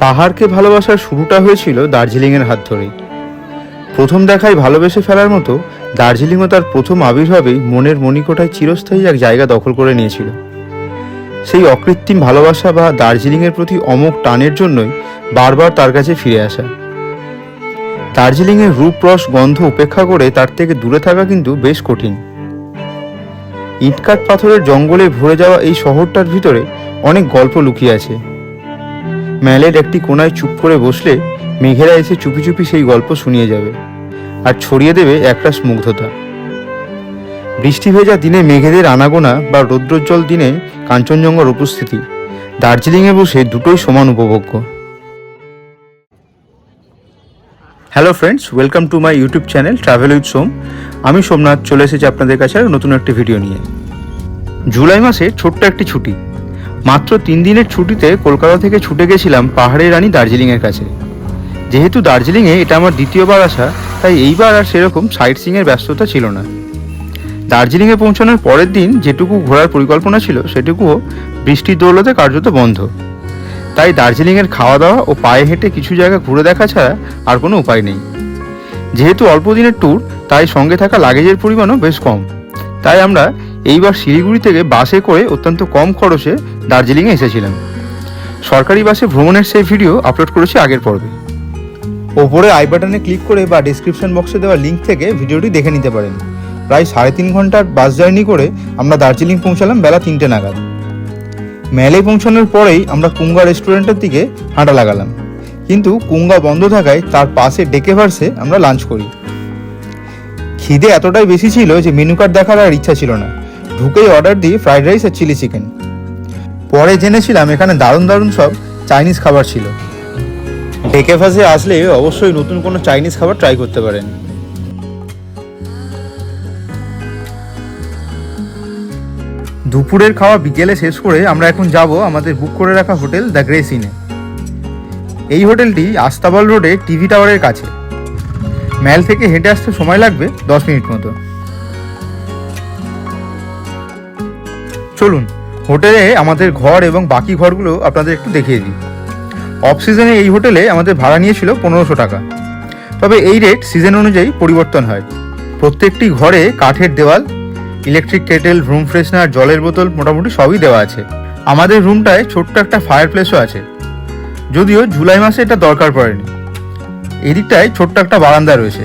পাহাড়কে ভালোবাসার শুরুটা হয়েছিল দার্জিলিংয়ের হাত ধরেই প্রথম দেখায় ভালোবেসে ফেলার মতো দার্জিলিংও তার প্রথম আবির্ভাবেই মনের মণিকোঠায় চিরস্থায়ী এক জায়গা দখল করে নিয়েছিল। সেই অকৃত্রিম ভালোবাসা বা দার্জিলিংয়ের প্রতি অমোক টানের জন্যই বারবার তার কাছে ফিরে আসা। দার্জিলিংয়ের রূপ রস গন্ধ উপেক্ষা করে তার থেকে দূরে থাকা কিন্তু বেশ কঠিন। ইটকাট পাথরের জঙ্গলে ভরে যাওয়া এই শহরটার ভিতরে অনেক গল্প লুকিয়ে আছে। ম্যালের একটি কোনায় চুপ করে বসলে মেঘেরা এসে চুপি চুপি সেই গল্প শুনিয়ে যাবে আর ছড়িয়ে দেবে একটা স্মুগ্ধতা বৃষ্টি ভেজা দিনে মেঘেদের আনাগোনা বা রৌদ্রোজ্জ্বল দিনে কাঞ্চনজঙ্ঘার উপস্থিতি। দার্জিলিংয়ে বসে দুটোই সমান উপভোগ্য। Hello friends, welcome to my YouTube channel travel with Som. আমি সোমনাথ, চলে এসেছি আপনাদের কাছে নতুন একটি ভিডিও নিয়ে। জুলাই মাসে ছোট্ট একটি ছুটি। মাত্র তিন দিনের ছুটিতে কলকাতা থেকে ছুটে গেছিলাম পাহাড়ের রানী দার্জিলিংয়ের কাছে। যেহেতু দার্জিলিংয়ে এটা আমার দ্বিতীয়বার আসা, তাই এইবার আর সেরকম সাইট সিংয়ের ব্যস্ততা ছিল না। দার্জিলিংয়ে পৌঁছানোর পরের দিন যেটুকু ঘোরার পরিকল্পনা ছিল, সেটুকুও বৃষ্টির দৌলতে কার্যত বন্ধ। তাই দার্জিলিংয়ের খাওয়া দাওয়া ও পায়ে হেঁটে কিছু জায়গা ঘুরে দেখা ছাড়া আর কোনো উপায় নেই। যেহেতু অল্প দিনের ট্যুর তাই সঙ্গে থাকা লাগেজের পরিমাণও বেশ কম। তাই আমরা এইবার শিলিগুড়ি থেকে বাসে করে অত্যন্ত কম খরচে দার্জিলিংয়ে এসেছিলাম সরকারি বাসে ভ্রমণের সেই ভিডিও আপলোড করেছি আগের পর্বে। ওপরে আই বাটনে ক্লিক করে বা ডিসক্রিপশন বক্সে দেওয়া লিঙ্ক থেকে ভিডিওটি দেখে নিতে পারেন। প্রায় সাড়ে তিন ঘণ্টার বাস জার্নি করে আমরা দার্জিলিং পৌঁছালাম বেলা তিনটে নাগাদ। মেলে পৌঁছানোর পরেই আমরা কুঙ্গা রেস্টুরেন্টের দিকে হাঁটা লাগালাম। কিন্তু কুঙ্গা বন্ধ থাকায় তার পাশে ডেকে ভার্সে আমরা লাঞ্চ করি। খিদে এতটাই বেশি ছিল যে মেনু কার্ড দেখার আর ইচ্ছা ছিল না। ঢুকেই অর্ডার দিই ফ্রাইড রাইস আর চিলি চিকেন পরে জেনেছিলাম এখানে দারুণ দারুণ সব চাইনিজ খাবার ছিল। ডেকে ফাঁসে আসলে অবশ্যই নতুন কোনো চাইনিজ খাবার ট্রাই করতে পারেন। দুপুরের খাওয়া বিকেলে শেষ করে আমরা এখন যাব আমাদের বুক করে রাখা হোটেল দ্য গ্রেস ইনে এই হোটেলটি আস্তাবল রোডে টিভি টাওয়ারের কাছে। ম্যাল থেকে হেঁটে আসতে সময় লাগবে দশ মিনিট মতো। চলুন, হোটেলে আমাদের ঘর এবং বাকি ঘরগুলো আপনাদের একটু দেখিয়ে দিই। অফ সিজনে এই হোটেলে আমাদের ভাড়া নিয়েছিল পনেরোশো টাকা। তবে এই রেট সিজন অনুযায়ী পরিবর্তন হয়। প্রত্যেকটি ঘরে কাঠের দেওয়াল ইলেকট্রিক কেটেল রুম ফ্রেশনার জলের বোতল মোটামুটি সবই দেওয়া আছে। আমাদের রুমটায় ছোট্ট একটা ফায়ার প্লেসও আছে। যদিও জুলাই মাসে এটা দরকার পড়েনি। এই দিকটায় ছোট্ট একটা বারান্দা রয়েছে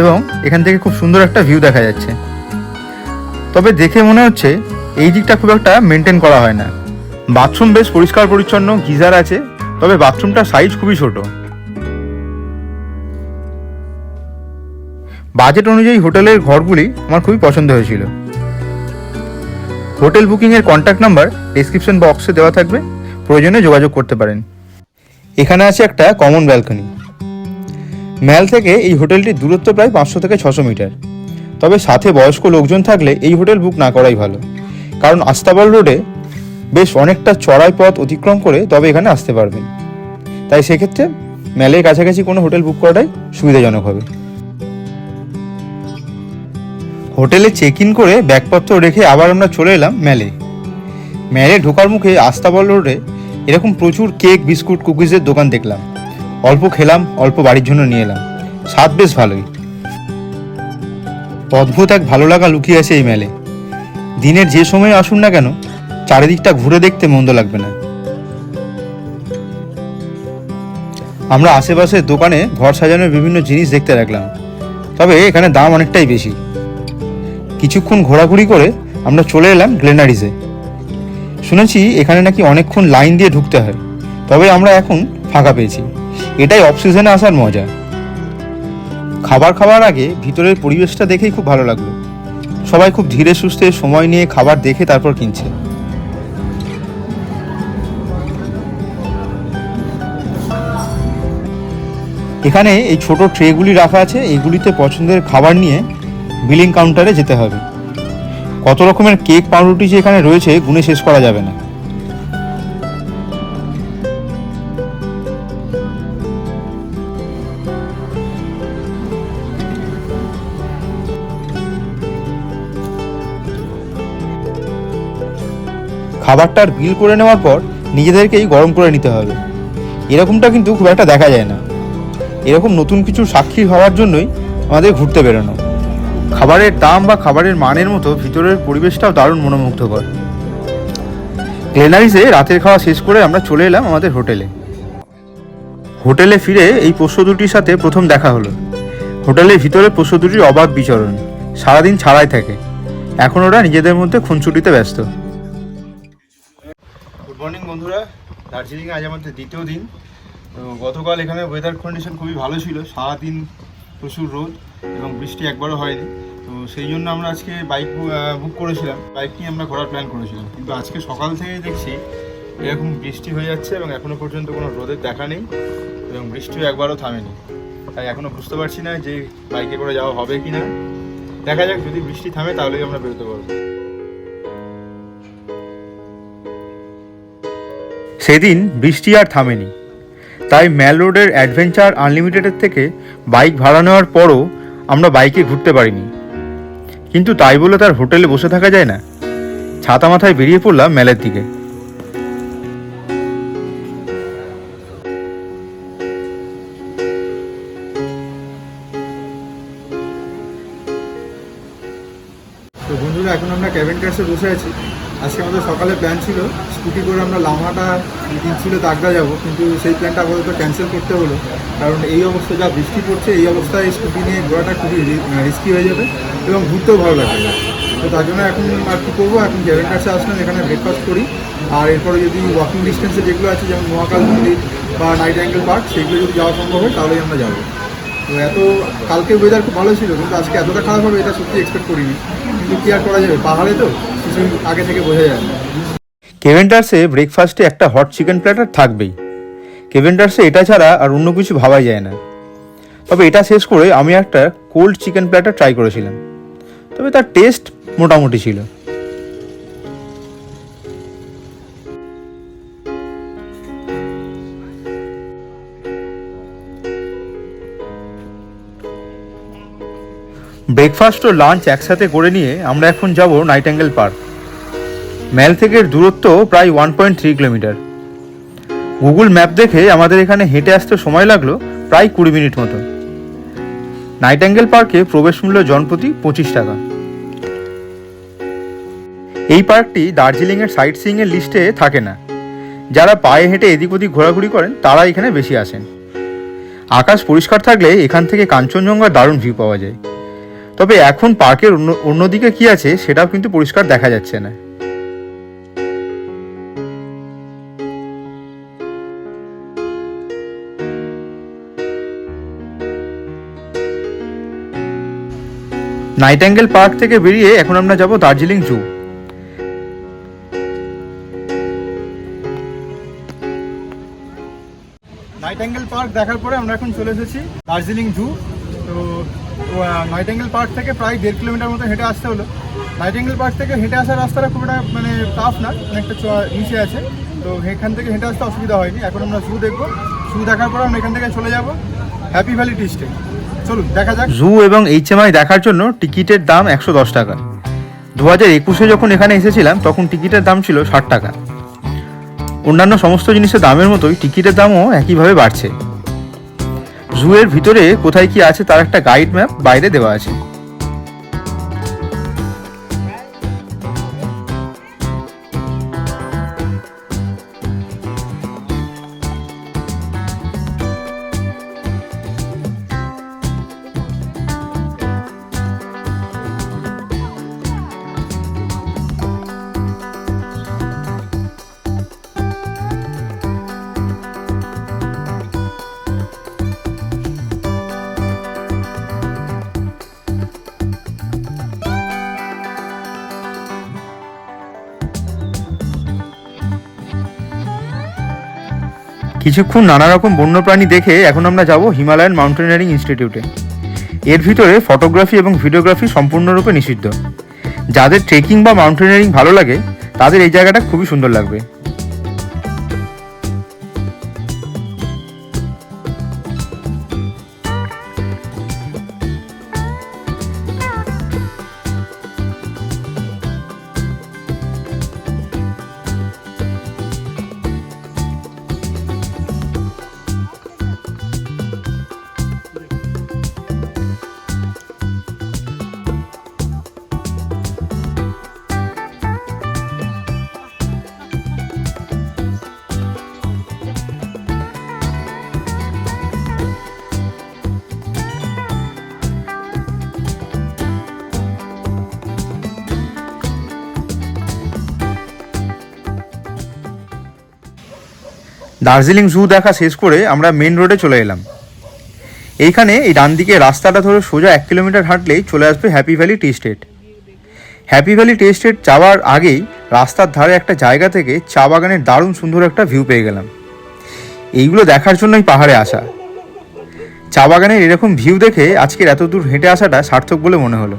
এবং এখান থেকে খুব সুন্দর একটা ভিউ দেখা যাচ্ছে। তবে দেখে মনে হচ্ছে এই দিকটা খুব একটা মেনটেন করা হয় না। বাথরুম বেশ পরিষ্কার পরিচ্ছন্ন, গিজার আছে, তবে বাথরুমটার সাইজ খুবই ছোট। বাজেট অনুযায়ী হোটেলের ঘরগুলি আমার খুবই পছন্দ হয়েছিল। হোটেল বুকিংয়ের কন্ট্যাক্ট নাম্বার ডিসক্রিপশন বক্সে দেওয়া থাকবে। প্রয়োজনে যোগাযোগ করতে পারেন। এখানে আছে একটা কমন ব্যালকনি ম্যাল থেকে এই হোটেলটির দূরত্ব প্রায় পাঁচশো থেকে ছশো মিটার। তবে সাথে বয়স্ক লোকজন থাকলে এই হোটেল বুক না করাই ভালো। কারণ আস্তাবল রোডে বেশ অনেকটা চড়াই পথ অতিক্রম করে তবে এখানে আসতে পারবেন। তাই সেক্ষেত্রে ম্যালের কাছাকাছি কোনো হোটেল বুক করাটাই সুবিধাজনক হবে। হোটেলে চেক ইন করে ব্যাগপত্র রেখে আবার আমরা চলে এলাম ম্যালে। ম্যালে ঢোকার মুখে আস্তাবল রোডে এরকম প্রচুর কেক, বিস্কুট, কুকিজের দোকান দেখলাম। অল্প খেলাম, অল্প বাড়ির জন্য নিয়ে এলাম। স্বাদ বেশ ভালোই। অদ্ভুত এক ভালো লাগা লুকিয়ে আছে এই মেলে দিনের যে সময় আসুন না কেন, চারিদিকটা ঘুরে দেখতে মন্দ লাগবে না। আমরা আশেপাশের দোকানে ঘর সাজানোর বিভিন্ন জিনিস দেখতে রাখলাম তবে এখানে দাম অনেকটাই বেশি। কিছুক্ষণ ঘোরাঘুরি করে আমরা চলে এলাম গ্লেনারিজে। শুনেছি এখানে নাকি অনেকক্ষণ লাইন দিয়ে ঢুকতে হয়, তবে আমরা এখন ফাঁকা পেয়েছি। এটাই অফ সিজনে আসার মজা। খাবার খাওয়ার আগে ভিতরের পরিবেশটা দেখেই খুব ভালো লাগল। সবাই খুব ধীরে সুস্থে সময় নিয়ে খাবার দেখে তারপর কিনছে। এখানে এই ছোট ট্রেগুলি রাখা আছে এগুলিতে পছন্দের খাবার নিয়ে বিলিং কাউন্টারে যেতে হবে। কত রকমের কেক পাউরুটি যে এখানে রয়েছে, গুনে শেষ করা যাবে না। খাবারটার বিল করে নেওয়ার পর নিজেদেরকেই গরম করে নিতে হবে। এরকমটা কিন্তু খুব একটা দেখা যায় না। এরকম নতুন কিছু সাক্ষী হওয়ার জন্যই আমাদের ঘুরতে বেরোনো। খাবারের দাম বা খাবারের মানের মতো ভিতরের পরিবেশটাও দারুণ মনোমুগ্ধকর। গ্লেনারিসে রাতের খাওয়া শেষ করে আমরা চলে এলাম আমাদের হোটেলে। হোটেলে ফিরে এই পোষ্য দুটির সাথে প্রথম দেখা হলো। হোটেলের ভিতরে পোষ্য দুটির অবাধ বিচরণ। সারাদিন ছাড়াই থাকে। এখন ওরা নিজেদের মধ্যে খুনছুটিতে ব্যস্ত। মর্নিং বন্ধুরা। দার্জিলিং আজ আমাদের দ্বিতীয় দিন। গতকাল এখানে ওয়েদার কন্ডিশন খুবই ভালো ছিল। সারাদিন প্রচুর রোদ এবং বৃষ্টি একবারও হয়নি। তো সেই জন্য আমরা আজকে বাইক বুক করেছিলাম। বাইক নিয়ে আমরা ঘোরার প্ল্যান করেছিলাম। কিন্তু আজকে সকাল থেকে দেখছি এরকম বৃষ্টি হয়ে যাচ্ছে এবং এখনও পর্যন্ত কোনো রোদের দেখা নেই এবং বৃষ্টিও একবারও থামেনি। তাই এখনও বুঝতে পারছি না যে বাইকে করে যাওয়া হবে কি না দেখা যাক, যদি বৃষ্টি থামে তাহলেই আমরা বেরোতে পারব। সেদিন বৃষ্টি আর থামেনি। তাই ম্যাল রোডের অ্যাডভেঞ্চার আনলিমিটেডের থেকে বাইক ভাড়া নেওয়ার পরও আমরা বাইকে ঘুরতে পারিনি। কিন্তু তাই বলে তার হোটেলে বসে থাকা যায় না? ছাতা মাথায় বেরিয়ে পড়লাম ম্যালের দিকে। বন্ধুরা, এখন আমরা ক্যাবেন ক্যাশে বসে আছি। আজকে আমাদের সকালে প্ল্যান ছিল স্কুটি করে আমরা লামাটা দিন ছিল দাগড়া যাব, কিন্তু সেই প্ল্যানটা আপাতত ক্যান্সেল করতে হলো। কারণ এই অবস্থা, যা বৃষ্টি পড়ছে, এই অবস্থায় স্কুটি নিয়ে ঘোরাটা খুবই রিস্কি হয়ে যাবে এবং ঘুরতেও ভালো লাগবে। তো তার জন্য এখন আর কী করব? এখন ক্যাবেন ক্যাশে আসলাম, এখানে ব্রেকফাস্ট করি। আর এরপরে যদি ওয়াকিং ডিস্টেন্সে যেগুলো আছে, যেমন মহাকাল মন্দির বা নাইট অ্যাঙ্গেল পার্ক সেগুলো যদি যাওয়া সম্ভব হয়, তাহলেই আমরা যাব। তো এত, কালকে ওয়েদার খুব ভালো ছিল, কিন্তু আজকে এতটা খারাপ হবে, এটা সত্যি এক্সপেক্ট করিনি। কিন্তু কী আর করা যাবে? পাহাড়ে তো? কেভেন্টার্সে ব্রেকফাস্টে একটা হট চিকেন প্ল্যাটার থাকবেই। কেভেন্টার্সে এটা ছাড়া আর অন্য কিছু ভাবাই যায় না। তবে এটা শেষ করে আমি একটা কোল্ড চিকেন প্ল্যাটার ট্রাই করেছিলাম। তবে তার টেস্ট মোটামুটি ছিল। ব্রেকফাস্ট ও লাঞ্চ একসাথে করে নিয়ে আমরা এখন যাব নাইট অ্যাঙ্গেল পার্ক ম্যাল থেকে দূরত্ব প্রায় one point three kilometre. Google map দেখে আমাদের এখানে হেঁটে আসতে সময় লাগল প্রায় কুড়ি মিনিট মতো নাইট অ্যাঙ্গেল পার্কে প্রবেশ মূল্য জনপ্রতি পঁচিশ টাকা। এই পার্কটি দার্জিলিংয়ের সাইট সিইংয়ের লিস্টে থাকে না। যারা পায়ে হেঁটে এদিক ওদিক ঘোরাঘুরি করেন, তারা এখানে বেশি আসেন। আকাশ পরিষ্কার থাকলে এখান থেকে কাঞ্চনজঙ্ঘার দারুণ ভিউ পাওয়া যায়। তবে এখন পার্কের অন্য, অন্যদিকে কি আছে সেটাও কিন্তু পরিষ্কার দেখা যাচ্ছে না। নাইট অ্যাঙ্গেল পার্ক থেকে বেরিয়ে এখন আমরা যাব Darjeeling zoo night angle park দেখার পরে আমরা এখন চলে এসেছি দার্জিলিং জু তো নাইট অ্যাঙ্গেল পার্ক থেকে প্রায় দেড় কিলোমিটার মতো হেঁটে আসতে হলো। নাইট অ্যাঙ্গেল পার্ক থেকে হেঁটে আসার রাস্তাটা খুব একটা মানে টাফ না, অনেকটা নিচে আছে। তো এখান থেকে হেঁটে আসতে অসুবিধা হয়নি। এখন আমরা জু দেখব। জু দেখার পর আমরা এখান থেকে চলে যাব হ্যাপি ভ্যালি টি চলুন, দেখা যাক। জু এবং এইচএমআই দেখার জন্য টিকিটের দাম একশো দশ টাকা। দু হাজার একুশে যখন এখানে এসেছিলাম, তখন টিকিটের দাম ছিল ষাট টাকা। অন্যান্য সমস্ত জিনিসের দামের মতোই টিকিটের দামও একইভাবে বাড়ছে। জু এর ভিতরে কোথায় কি আছে তার একটা গাইড ম্যাপ বাইরে দেওয়া আছে। কিছুক্ষণ নানা রকম বন্যপ্রাণী দেখে এখন আমরা যাব হিমালয়ান মাউন্টেনিয়ারিং ইনস্টিটিউটে। এর ভিতরে ফটোগ্রাফি এবং ভিডিওগ্রাফি সম্পূর্ণরূপে নিষিদ্ধ। যাদের ট্রেকিং বা মাউন্টেনিয়ারিং ভালো লাগে, তাদের এই জায়গাটা খুবই সুন্দর লাগবে। দার্জিলিং জু দেখা শেষ করে আমরা মেন রোডে চলে এলাম। এইখানে এই ডান দিকে রাস্তাটা ধরে সোজা এক কিলোমিটার হাঁটলেই চলে আসবে Happy Valley tea estate. Happy Valley tea estate যাওয়ার আগেই রাস্তার ধারে একটা জায়গা থেকে চা বাগানের দারুণ সুন্দর একটা ভিউ পেয়ে গেলাম। এইগুলো দেখার জন্যই পাহাড়ে আসা। চা বাগানের এরকম ভিউ দেখে আজকের এত দূর হেঁটে আসাটা সার্থক বলে মনে হলো।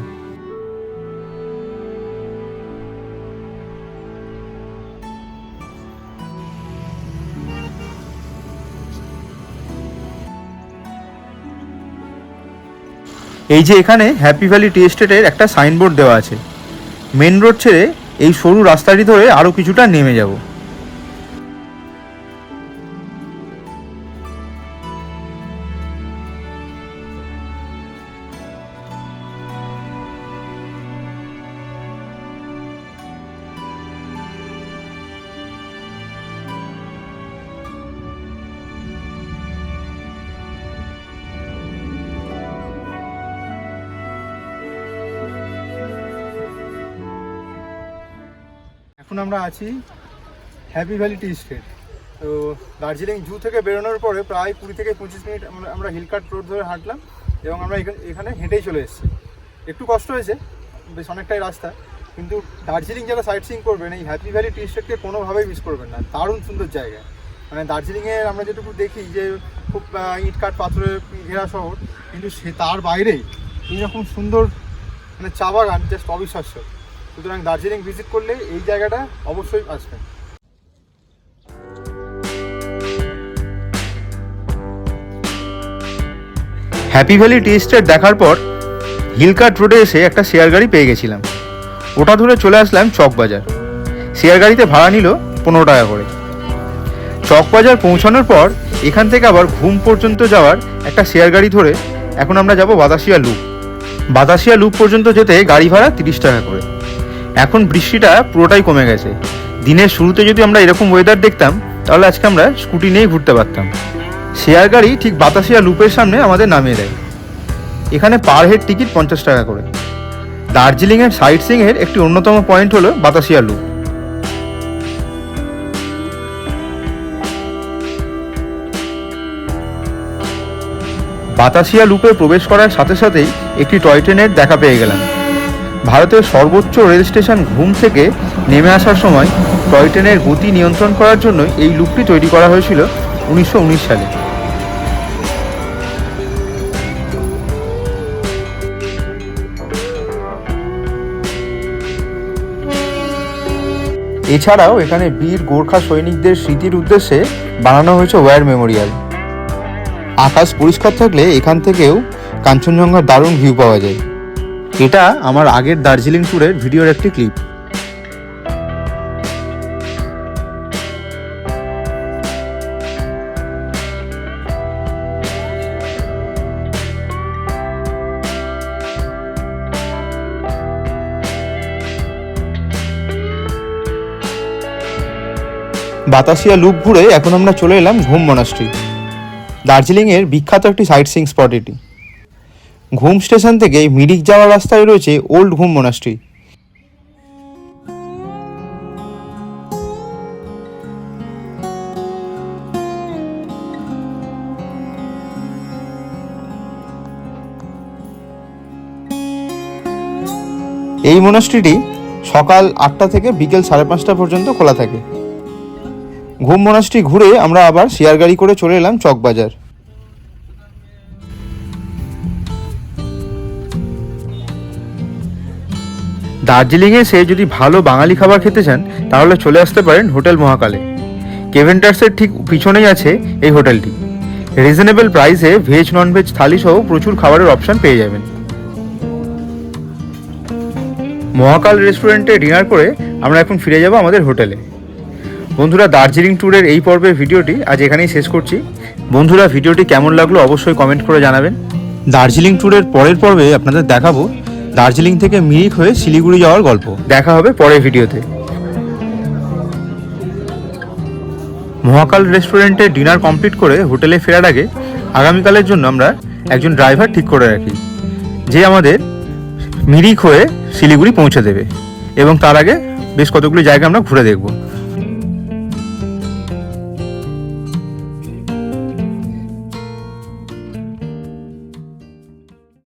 এই যে এখানে হ্যাপি ভ্যালি টি এস্টেটের একটা সাইনবোর্ড দেওয়া আছে। মেন রোড ছেড়ে এই সরু রাস্তাটি ধরে আরও কিছুটা নেমে যাব। আমরা আছি হ্যাপি ভ্যালি টি স্টেট তো দার্জিলিং জু থেকে বেরোনোর পরে প্রায় কুড়ি থেকে পঁচিশ মিনিট আমরা- হিলকাট রোড ধরে হাঁটলাম এবং আমরা এখানে- হেঁটেই চলে এসেছি। একটু কষ্ট হয়েছে বেশ অনেকটাই রাস্তা কিন্তু দার্জিলিং যারা সাইট সিং করবেন এই হ্যাপি ভ্যালি টি স্টেটকে কোনোভাবেই মিস করবেন না। দারুণ সুন্দর জায়গা। মানে দার্জিলিংয়ের আমরা যেটুকু দেখি যে খুব আহ, ইট কাঠ পাথরের ঘেরা শহর কিন্তু সে তার বাইরেই এইরকম সুন্দর মানে চা বাগান জাস্ট অবিশ্বাস্য। সুতরাং দার্জিলিং ভিজিট করলে এই জায়গাটা অবশ্যই আসবেন হ্যাপি ভ্যালি টি স্টেট দেখার পর হিলকাট রোডে এসে একটা শেয়ার গাড়ি পেয়ে গেছিলাম। ওটা ধরে চলে আসলাম চকবাজার শেয়ার গাড়িতে ভাড়া নিল পনেরো টাকা করে। চকবাজার পৌঁছানোর পর এখান থেকে আবার ঘুম পর্যন্ত যাওয়ার একটা শেয়ার গাড়ি ধরে এখন আমরা যাব বাতাসিয়া লুপ বাতাসিয়া লুপ পর্যন্ত যেতে গাড়ি ভাড়া তিরিশ টাকা করে। এখন বৃষ্টিটা পুরোটাই কমে গেছে। দিনের শুরুতে যদি আমরা এরকম ওয়েদার দেখতাম, তাহলে আজকে আমরা স্কুটি নিয়েই ঘুরতে পারতাম। শেয়ার গাড়ি ঠিক বাতাসিয়া লুপের সামনে আমাদের নামিয়ে দেয়। এখানে পার হেড টিকিট পঞ্চাশ টাকা করে। দার্জিলিংয়ের সাইট সিংয়ের একটি অন্যতম পয়েন্ট হলো বাতাসিয়া লুপ। বাতাসিয়া লুপে প্রবেশ করার সাথে সাথেই একটি টয় ট্রেনের দেখা পেয়ে গেলাম। ভারতের সর্বোচ্চ রেল স্টেশন ঘুম থেকে নেমে আসার সময় টয় ট্রেনের গতি নিয়ন্ত্রণ করার জন্য এই লুপটি তৈরি করা হয়েছিল উনিশশো উনিশ সালে। এছাড়াও এখানে বীর, গোর্খা সৈনিকদের স্মৃতির উদ্দেশ্যে বানানো হয়েছে ওয়্যার মেমোরিয়াল। আকাশ পরিষ্কার থাকলে এখান থেকেও কাঞ্চনজঙ্ঘার দারুণ ভিউ পাওয়া যায়। এটা আমার আগের দার্জিলিং ট্যুরের ভিডিওর একটি ক্লিপ। বাতাসিয়া লুপ ঘুরে এখন আমরা চলে এলাম ঘুম মনাস্ট্রি। দার্জিলিংয়ের বিখ্যাত একটি সাইট সিং স্পট এটি। ঘুম স্টেশন থেকে মিরিক যাওয়ার রাস্তায় রয়েছে ওল্ড ঘুম মোনাস্ট্রি এই মোনাস্ট্রিটি সকাল আটটা থেকে বিকেল সাড়ে পাঁচটা পর্যন্ত খোলা থাকে। ঘুম মোনাস্ট্রি ঘুরে আমরা আবার শেয়ার গাড়ি করে চলে এলাম চকবাজার। দার্জিলিংয়ে সে যদি ভালো বাঙালি খাবার খেতে চান, তাহলে চলে আসতে পারেন হোটেল মহাকালে। কেভেন্টার্সের ঠিক পিছনেই আছে এই হোটেলটি। রিজনেবল প্রাইসে ভেজ, ননভেজ থালি সহ প্রচুর খাবারের অপশন পেয়ে যাবেন। মহাকাল রেস্টুরেন্টে ডিনার করে আমরা এখন ফিরে যাব আমাদের হোটেলে। বন্ধুরা, দার্জিলিং ট্যুরের এই পর্বের ভিডিওটি আজ এখানেই শেষ করছি। বন্ধুরা, ভিডিওটি কেমন লাগল অবশ্যই কমেন্ট করে জানাবেন। দার্জিলিং ট্যুরের পরের পর্বে আপনাদের দেখাবো দার্জিলিং থেকে মিরিক হয়ে শিলিগুড়ি যাওয়ার গল্প। দেখা হবে পরের ভিডিওতে। মহাকাল রেস্টুরেন্টে ডিনার কমপ্লিট করে হোটেলে ফেরার আগে আগামীকালের জন্য আমরা একজন ড্রাইভার ঠিক করে রাখি, যে আমাদের মিরিক হয়ে শিলিগুড়ি পৌঁছে দেবে এবং তার আগে বেশ কতগুলি জায়গা আমরা ঘুরে দেখব।